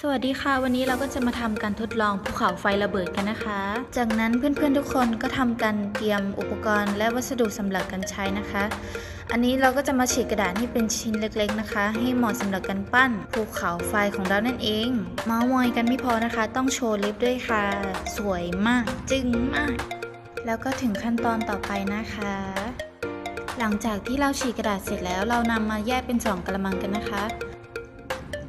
สวัสดีค่ะ วันนี้เราก็จะมาทำการทดลองภูเขาไฟระเบิดกันนะคะ จากนั้นเพื่อนๆทุกคนก็ทำการเตรียมอุปกรณ์และวัสดุสำหรับการใช้นะคะ อันนี้เราก็จะมาฉีกกระดาษให้เป็นชิ้นเล็กๆนะคะ ให้เหมาะสำหรับการปั้นภูเขาไฟของเรานั่นเอง เมาส์มอยกันไม่พอนะคะ ต้องโชว์ลิฟด้วยค่ะ สวยมากจึ้งมาก แล้วก็ถึงขั้นตอนต่อไปนะคะ หลังจากที่เราฉีกกระดาษเสร็จแล้ว เรานำมาแยกเป็นสองกระมังกันนะคะ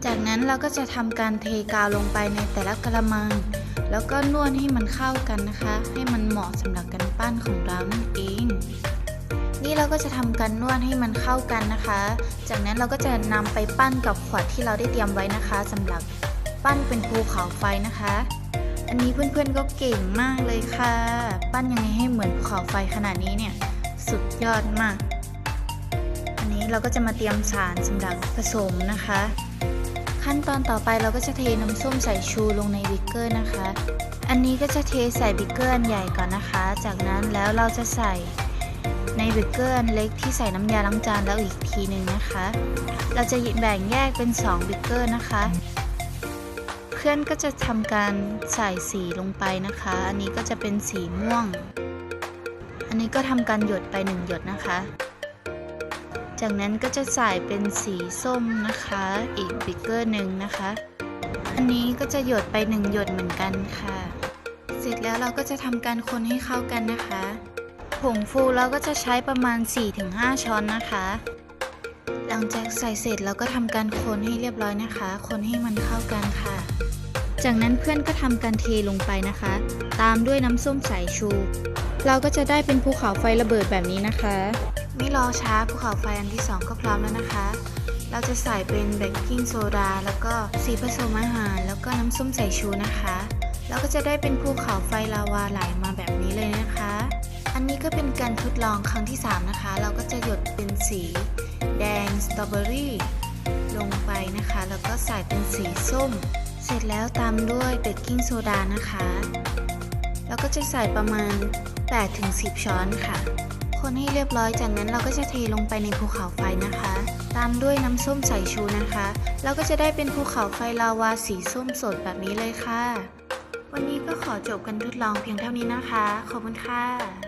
จากนั้นเราก็จะทำการเทกาวลงไปในแต่ละกระมัง แล้วก็นวดให้มันเข้ากันนะคะ ให้มันเหมาะสำหรับการปั้นของเรานั่นเอง นี่เราก็จะทำการนวดให้มันเข้ากันนะคะ จากนั้นเราก็จะนำไปปั้นกับขวดที่เราได้เตรียมไว้นะคะสำหรับปั้นเป็นภูเขาไฟนะคะ อันนี้เพื่อนๆก็เก่งมากเลยค่ะ ปั้นยังไงให้เหมือนภูเขาไฟขนาดนี้เนี่ยสุดยอดมาก อันนี้เราก็จะมาเตรียมสารสำหรับผสมนะคะ ขั้นตอนต่อไปเราก็จะเทน้ำส้มสายชูลงในบิ๊กเกอร์นะคะ อันนี้ก็จะเทใส่บิ๊กเกอร์อันใหญ่ก่อนนะคะ จากนั้นแล้วเราจะใส่ในบิ๊กเกอร์อันเล็กที่ใส่น้ำยาล้างจานแล้วอีกทีหนึ่งนะคะ เราจะแบ่งแยกเป็น2บิ๊กเกอร์นะคะ เพื่อนก็จะทำการใส่สีลงไปนะคะ อันนี้ก็จะเป็นสีม่วง อันนี้ก็ทำการหยดไปหนึ่งหยดนะคะ จากนั้นก็จะใส่เป็นสีส้มนะคะ อีกบิกเกอร์หนึ่งนะคะ อันนี้ก็จะหยดไปหนึ่งหยดเหมือนกันค่ะ เสร็จแล้วเราก็จะทำการคนให้เข้ากันนะคะ ผงฟูเราก็จะใช้ประมาณ 4-5 ช้อนนะคะ หลังจากใส่เสร็จเราก็ทำการคนให้เรียบร้อยนะคะ คนให้มันเข้ากันค่ะ จากนั้นเพื่อนก็ทำการเทลงไปนะคะ ตามด้วยน้ำส้มสายชู เราก็จะได้เป็นภูเขาไฟระเบิดแบบนี้นะคะ ไม่รอช้าภูเขาไฟอันที่ 2 ก็พร้อมแล้วนะคะ เราจะใส่เป็นเบกกิ้งโซดาแล้วก็สีผสมอาหาร แล้วก็น้ำส้มสายชูนะคะ แล้วก็จะได้เป็นภูเขาไฟลาวาไหลมาแบบนี้เลยนะคะ อันนี้ก็เป็นการทดลองครั้งที่ 3 นะคะ เราก็จะหยดเป็นสี แดงสตรอเบอรี่ลงไปนะคะ แล้วก็ใส่เป็นสีส้ม เสร็จแล้วตามด้วยเบกกิ้งโซดานะคะ แล้วก็จะใส่ประมาณ 8-10 ช้อนค่ะ คนให้เรียบร้อยจากนั้นเราก็จะเทลงไปในภูเขาไฟนะคะ ตามด้วยน้ำส้มสายชูนะคะ เราก็จะได้เป็นภูเขาไฟลาวาสีส้มสดแบบนี้เลยค่ะ วันนี้ก็ขอจบกันทดลองเพียงเท่านี้นะคะ ขอบคุณค่ะ